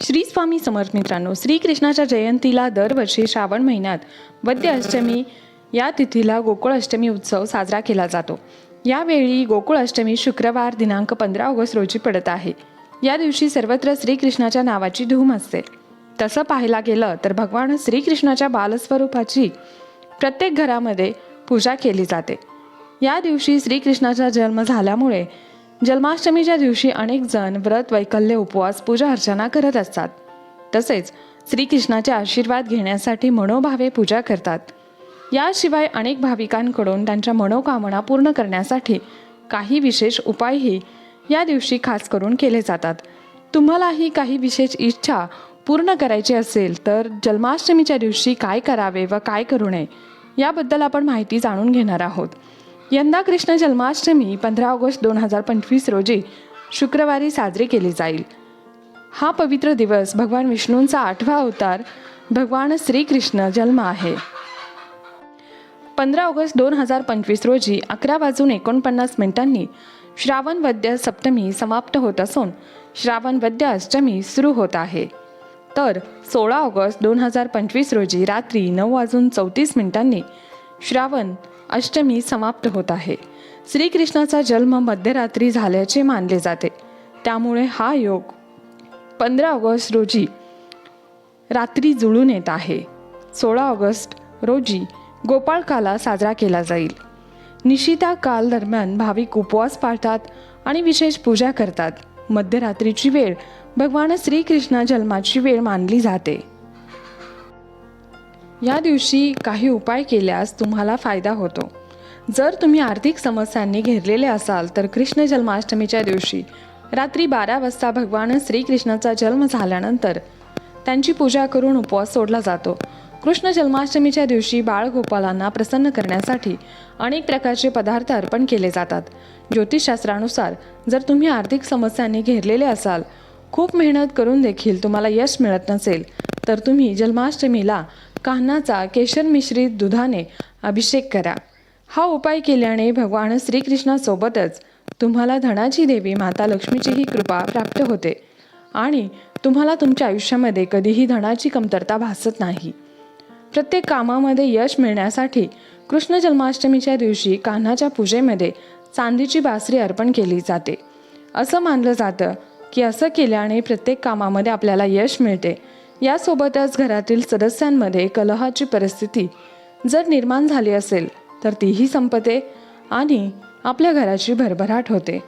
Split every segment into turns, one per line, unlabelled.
श्री स्वामी समर्थ मित्रांनो श्रीकृष्णाच्या जयंतीला दरवर्षी श्रावण महिन्यात वद्य अष्टमी या तिथीला गोकुळ अष्टमी उत्सव साजरा केला जातो. यावेळी गोकुळ अष्टमी शुक्रवार दिनांक पंधरा ऑगस्ट रोजी पडत आहे. या दिवशी सर्वत्र श्रीकृष्णाच्या नावाची धूम असते. तसं पाहायला गेलं तर भगवान श्रीकृष्णाच्या बालस्वरूपाची प्रत्येक घरामध्ये पूजा केली जाते. या दिवशी श्रीकृष्णाचा जन्म झाल्यामुळे जन्माष्टमीच्या दिवशी अनेक जण व्रत वैकल्य उपवास पूजा अर्चना करत असतात. तसेच श्रीकृष्णाचे आशीर्वाद घेण्यासाठी मनोभावे पूजा करतात. याशिवाय अनेक भाविकांकडून त्यांच्या मनोकामना पूर्ण करण्यासाठी काही विशेष उपायही या दिवशी खास करून केले जातात. तुम्हालाही काही विशेष इच्छा पूर्ण करायची असेल तर जन्माष्टमीच्या दिवशी काय करावे व काय करू नये याबद्दल आपण माहिती जाणून घेणार आहोत. यंदा कृष्ण जन्माष्टमी पंधरा ऑगस्ट दोन हजार पंचवीस रोजी शुक्रवारी साजरी केली जाईल. हा पवित्र दिवस भगवान विष्णूंचा आठवा अवतार भगवान श्रीकृष्ण जन्म आहे. पंधरा ऑगस्ट दोन हजार पंचवीस रोजी अकरा वाजून एकोणपन्नास मिनिटांनी श्रावण वद्य सप्तमी समाप्त होत असून श्रावण वद्य अष्टमी सुरू होत आहे. तर सोळा ऑगस्ट दोन हजार पंचवीस रोजी रात्री नऊ वाजून चौतीस मिनिटांनी श्रावण अष्टमी समाप्त होत आहे. श्रीकृष्णाचा जन्म मध्यरात्री झाल्याचे मानले जाते. त्यामुळे हा योग पंधरा ऑगस्ट रोजी रात्री जुळून येत आहे. सोळा ऑगस्ट रोजी गोपाळकाला साजरा केला जाईल. निशिता काल दरम्यान भाविक उपवास पाळतात आणि विशेष पूजा करतात. मध्यरात्रीची वेळ भगवान श्रीकृष्ण जन्माची वेळ मानली जाते. या दिवशी काही उपाय केल्यास तुम्हाला फायदा होतो. जर तुम्ही आर्थिक समस्यांनी घेरलेले असाल तर कृष्ण जन्माष्टमीच्या दिवशी रात्री बारा वाजता भगवान श्रीकृष्णाचा जन्म झाल्यानंतर त्यांची पूजा करून उपवास सोडला जातो. कृष्ण जन्माष्टमीच्या दिवशी बाळगोपालांना प्रसन्न करण्यासाठी अनेक प्रकारचे पदार्थ अर्पण केले जातात. ज्योतिषशास्त्रानुसार जर तुम्ही आर्थिक समस्यांनी घेरलेले असाल खूप मेहनत करून देखील तुम्हाला यश मिळत नसेल तर तुम्ही जन्माष्टमीला कान्हाचा केशर मिश्रित दुधाने अभिषेक करा. हा उपाय केल्याने भगवान श्रीकृष्णासोबतच तुम्हाला धनाची देवी माता लक्ष्मीचीही कृपा प्राप्त होते आणि तुम्हाला तुमच्या आयुष्यामध्ये कधीही धनाची कमतरता भासत नाही. प्रत्येक कामामध्ये यश मिळण्यासाठी कृष्ण जन्माष्टमीच्या दिवशी कान्हाच्या पूजेमध्ये चांदीची बासरी अर्पण केली जाते. असं मानलं जातं की असं केल्याने प्रत्येक कामामध्ये आपल्याला यश मिळते यासोबतच घरातील सदस्यांमध्ये कलहाची परिस्थिती जर निर्माण झाली असेल तर तीही संपते आणि आपल्या घराची भरभराट होते.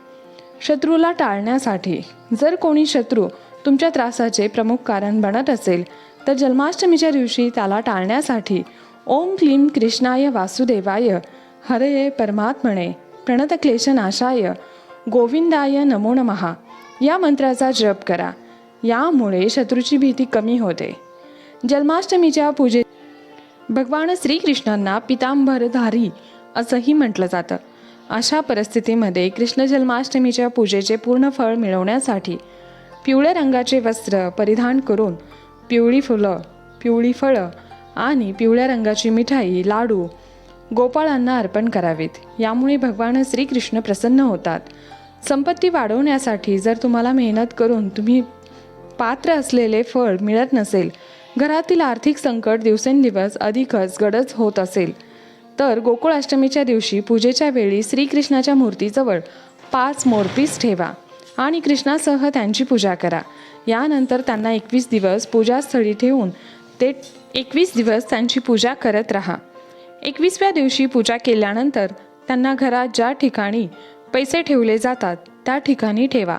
शत्रूला टाळण्यासाठी जर कोणी शत्रू तुमच्या त्रासाचे प्रमुख कारण बनत असेल तर जन्माष्टमीच्या दिवशी त्याला टाळण्यासाठी ओम क्लीम कृष्णाय वासुदेवाय हरये परमात्मने प्रणतक्लेशनाशाय गोविंदाय नमो नमहा या मंत्राचा जप करा. यामुळे शत्रूची भीती कमी होते. जन्माष्टमीच्या पूजे भगवान श्रीकृष्णांना पितांबरधारी असंही म्हटलं जातं. अशा परिस्थितीमध्ये कृष्ण जन्माष्टमीच्या पूजेचे पूर्ण फळ मिळवण्यासाठी पिवळ्या रंगाचे वस्त्र परिधान करून पिवळी फुलं पिवळी फळं आणि पिवळ्या रंगाची मिठाई लाडू गोपाळांना अर्पण करावेत. यामुळे भगवान श्रीकृष्ण प्रसन्न होतात. संपत्ती वाढवण्यासाठी जर तुम्हाला मेहनत करून तुम्ही पात्र असलेले फळ मिळत नसेल घरातील आर्थिक संकट दिवसेंदिवस अधिकच गडद होत असेल. तर गोकुळाष्टमीच्या दिवशी पूजेच्या वेळी श्रीकृष्णाच्या मूर्तीजवळ पाच मोरपीस ठेवा आणि कृष्णासह त्यांची पूजा करा. यानंतर त्यांना एकवीस दिवस पूजास्थळी ठेवून ते एकवीस दिवस त्यांची पूजा करत राहा. एकवीसव्या दिवशी पूजा केल्यानंतर त्यांना घरात ज्या ठिकाणी पैसे ठेवले जातात त्या ठिकाणी ठेवा.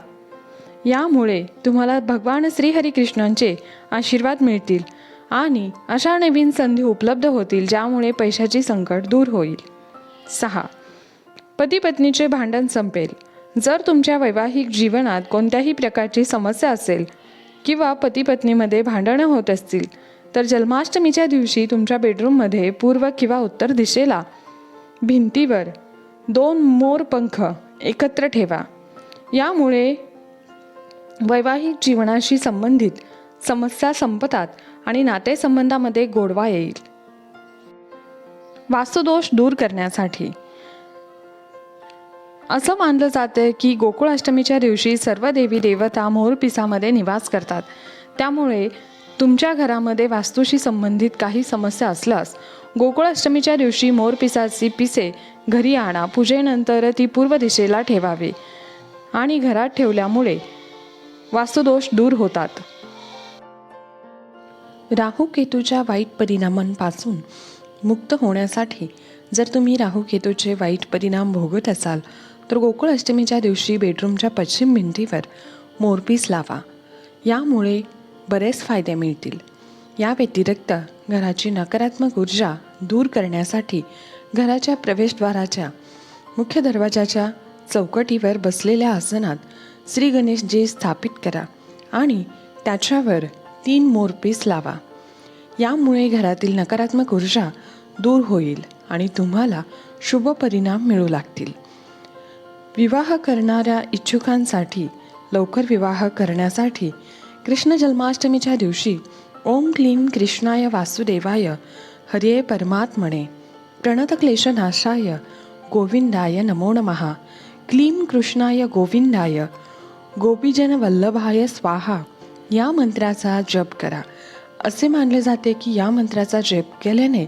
यामुळे तुम्हाला भगवान श्रीहरिकृष्णांचे आशीर्वाद मिळतील आणि अशा नवीन संधी उपलब्ध होतील ज्यामुळे पैशाची संकट दूर होईल. सहा. पती पत्नीचे भांडण संपेल. जर तुमच्या वैवाहिक जीवनात कोणत्याही प्रकारची समस्या असेल किंवा पती पत्नीमध्ये भांडणं होत असतील तर जन्माष्टमीच्या दिवशी तुमच्या बेडरूममध्ये पूर्व किंवा उत्तर दिशेला भिंतीवर दोन मोर पंख एकत्र ठेवा. यामुळे वैवाहिक जीवनाशी संबंधित समस्या संपतात आणि नातेसंबंधामध्ये गोडवा येईल. वास्तुदोष दूर करण्यासाठी. असं मानलं जातं की गोकुळ अष्टमीच्या दिवशी सर्व देवी देवता मोरपिसामध्ये निवास करतात. त्यामुळे तुमच्या घरामध्ये वास्तूशी संबंधित काही समस्या असल्यास गोकुळाष्टमीच्या दिवशी मोरपिसाची पिसे घरी आणा. पूजेनंतर ती पूर्व दिशेला ठेवावी. आणि घरात ठेवल्यामुळे वास्तुदोष दूर होतात. राहू केतूच्या वाईट परिणामांपासून मुक्त होण्यासाठी जर तुम्ही राहू केतूचे वाईट परिणाम भोगत असाल तर गोकुळ अष्टमीच्या दिवशी बेडरूमच्या पश्चिम भिंतीवर मोरपीस लावा. यामुळे बरेच फायदे मिळतील. या व्यतिरिक्त घराची नकारात्मक ऊर्जा दूर करण्यासाठी घराच्या प्रवेशद्वाराच्या मुख्य दरवाजाच्या चौकटीवर बसलेल्या आसनात श्री गणेशजी स्थापित करा आणि त्याच्यावर तीन मोरपीस लावा. यामुळे घरातील नकारात्मक ऊर्जा दूर होईल आणि तुम्हाला शुभ परिणाम मिळू लागतील. विवाह करणाऱ्या इच्छुकांसाठी लवकर विवाह करण्यासाठी कृष्ण जन्माष्टमीच्या दिवशी ओम क्लीम कृष्णाय वासुदेवाय हरिये परमात्मने प्रणतक्लेशनाशाय गोविंदाय नमो नमः. क्लीम कृष्णाय गोविंदाय गोपीजन वल्लभाय स्वाहा या मंत्राचा जप करा. असे मानले जाते की या मंत्राचा जप केल्याने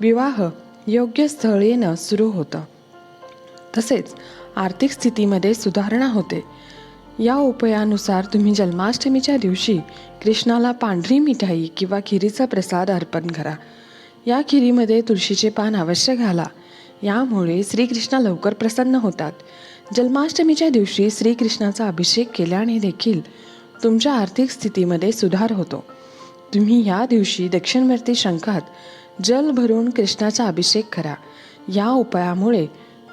विवाह योग्य स्थळ येणं सुरू होतं. तसेच आर्थिक स्थितीमध्ये सुधारणा होते. या उपायानुसार तुम्ही जन्माष्टमीच्या दिवशी कृष्णाला पांढरी मिठाई किंवा खिरीचा प्रसाद अर्पण करा. या खिरीमध्ये तुळशीचे पान अवश्य घाला. यामुळे श्रीकृष्ण लवकर प्रसन्न होतात. जन्माष्टमीच्या दिवशी श्रीकृष्णाचा अभिषेक केल्याने देखील तुमच्या आर्थिक स्थितीमध्ये सुधार होतो. तुम्ही या दिवशी दक्षिणवर्ती शंखात जल भरून कृष्णाचा अभिषेक करा. या उपायामुळे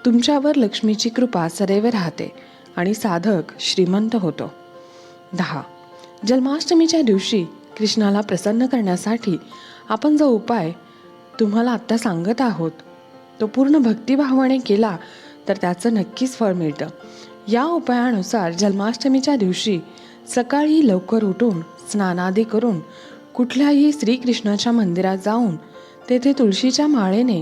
तुमच्यावर लक्ष्मीची कृपा सदैव राहते आणि साधक श्रीमंत होतो. दहा. जन्माष्टमीच्या दिवशी कृष्णाला प्रसन्न करण्यासाठी आपण जो उपाय तुम्हाला आत्ता सांगत आहोत तो पूर्ण भक्तिभावाने केला तर त्याचं नक्कीच फळ मिळतं. या उपायानुसार जन्माष्टमीच्या दिवशी सकाळी लवकर उठून स्नानादी करून कुठल्याही श्रीकृष्णाच्या मंदिरात जाऊन तेथे तुळशीच्या माळेने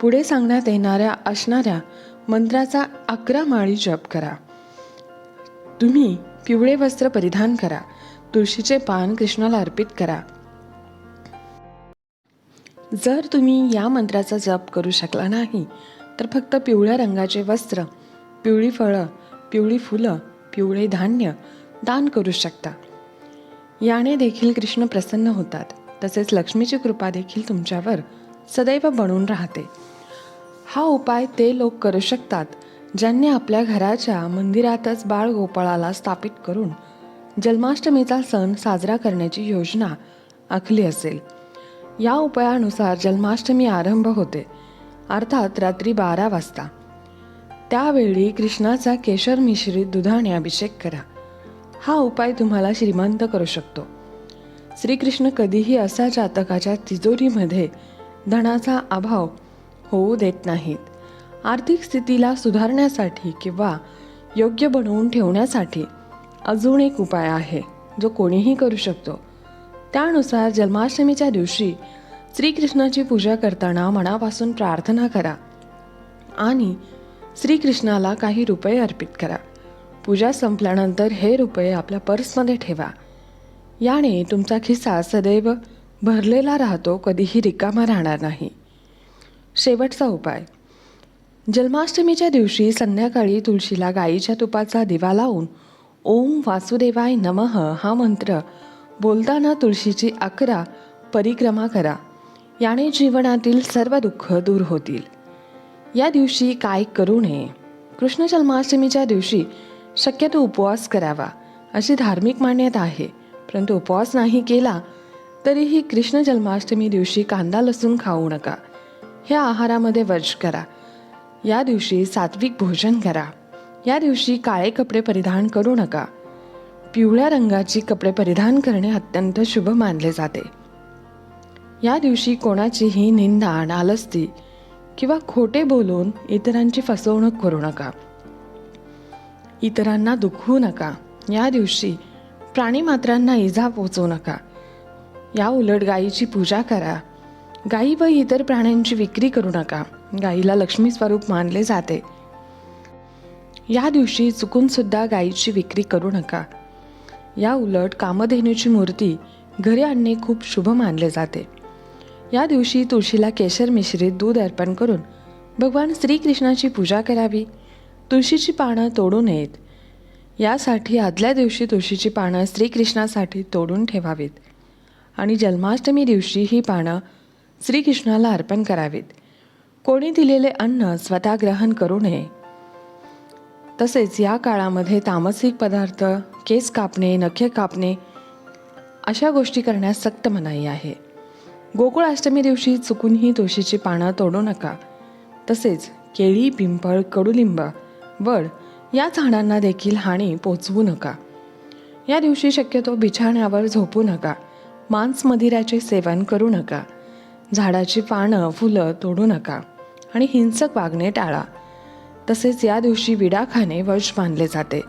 पुढे सांगण्यात येणाऱ्या असणाऱ्या मंत्राचा अकरा माळी जप करा. तुम्ही पिवळे वस्त्र परिधान करा. तुळशीचे पान कृष्णाला अर्पित करा. जर तुम्ही या मंत्राचा जप करू शकला नाही तर फक्त पिवळ्या रंगाचे वस्त्र पिवळी फळं पिवळी फुलं पिवळे धान्य दान करू शकता. याने देखील कृष्ण प्रसन्न होतात. तसेच लक्ष्मीची कृपा देखील तुमच्यावर सदैव बनून राहते. हा उपाय ते लोक करू शकतात ज्यांनी आपल्या घराच्या मंदिरातच बाळ गोपाळाला स्थापित करून जन्माष्टमीचा सण साजरा करण्याची योजना आखली असेल. या उपायानुसार जन्माष्टमी आरंभ होते. अर्थात रात्री बारा वाजता. त्यावेळी कृष्णाचा केशर मिश्रित दुधाने अभिषेक करा. हा उपाय तुम्हाला श्रीमंत करू शकतो. श्रीकृष्ण कधीही असा जातकाच्या तिजोरीमध्ये धनाचा अभाव होऊ देत नाहीत. आर्थिक स्थितीला सुधारण्यासाठी किंवा योग्य बनवून ठेवण्यासाठी अजून एक उपाय आहे जो कोणीही करू शकतो. त्यानुसार जन्माष्टमीच्या दिवशी श्रीकृष्णाची पूजा करताना मनापासून प्रार्थना करा. आणि श्रीकृष्णाला काही रुपये अर्पित करा. पूजा संपल्यानंतर हे रुपये आपल्या पर्समध्ये ठेवा. याने तुमचा खिस्सा सदैव भरलेला राहतो कधीही रिकामा राहणार नाही. शेवटचा उपाय. जन्माष्टमीच्या दिवशी संध्याकाळी तुळशीला गाईच्या तुपाचा दिवा लावून ओम वासुदेवाय नमः हा मंत्र बोलताना तुळशीची अकरा परिक्रमा करा. याने जीवनातील सर्व दुःख दूर होतील. या दिवशी काय करू नये. कृष्ण जन्माष्टमीच्या दिवशी शक्यतो उपवास करावा अशी धार्मिक मान्यता आहे. परंतु उपवास नाही केला तरीही कृष्ण जन्माष्टमी दिवशी कांदा लसूण खाऊ नका. हे आहारामध्ये वर्ज करा. या दिवशी सात्विक भोजन करा. या दिवशी काळे कपडे परिधान करू नका. पिवळ्या रंगाची कपडे परिधान करणे अत्यंत शुभ मानले जाते. या दिवशी कोणाचीही निंदा नालस्ती किंवा खोटे बोलून इतरांची फसवणूक करू नका. इतरांना दुखवू नका. या दिवशी प्राणीमात्रांना इजा पोचवू नका. या उलट गायीची पूजा करा. गायी व इतर प्राण्यांची विक्री करू नका. गायीला लक्ष्मी स्वरूप मानले जाते. या दिवशी चुकून सुद्धा गायीची विक्री करू नका. या उलट कामधेनूची मूर्ती घरी आणणे खूप शुभ मानले जाते. या दिवशी तुळशीला केशर मिश्रित दूध अर्पण करून भगवान श्रीकृष्णाची पूजा करावी. तुळशीची पानं तोडू नयेत यासाठी आदल्या दिवशी तुळशीची पानं श्रीकृष्णासाठी तोडून ठेवावीत. आणि जन्माष्टमी दिवशी ही पानं श्रीकृष्णाला अर्पण करावीत. कोणी दिलेले अन्न स्वतः ग्रहण करू नये. तसेच या काळामध्ये तामसिक पदार्थ केस कापणे नखे कापणे अशा गोष्टी करण्यास सक्त मनाई आहे. गोकुळाष्टमी दिवशी चुकूनही तुळशीची पानं तोडू नका. तसेच केळी पिंपळ कडुलिंब वड या झाडांना देखील हानी पोचवू नका. या दिवशी शक्यतो बिछाण्यावर झोपू नका. मांस मदिराचे सेवन करू नका. झाडाची पानं फुलं तोडू नका आणि हिंसक वागणे टाळा. तसेच या दिवशी विडा खाणे वश मानले जाते.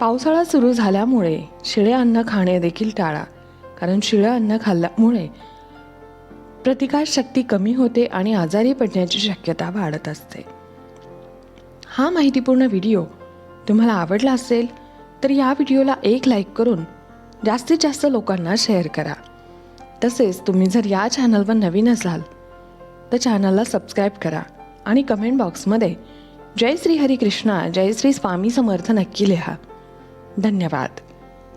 पावसाळा सुरू झाल्यामुळे शिळे अन्न खाणे देखील टाळा. कारण शिळं अन्न खाल्ल्यामुळे प्रतिकारशक्ती कमी होते आणि आजारी पडण्याची शक्यता वाढत असते. हा माहितीपूर्ण व्हिडिओ तुम्हाला आवडला असेल तर या व्हिडिओला एक लाईक करून जास्तीत जास्त लोकांना शेअर करा. तसेच तुम्ही जर या चॅनलवर नवीन असाल तर चॅनलला सबस्क्राईब करा आणि कमेंट बॉक्समध्ये जय श्री हरिकृष्णा जय श्री स्वामी समर्थ नक्की लिहा. धन्यवाद.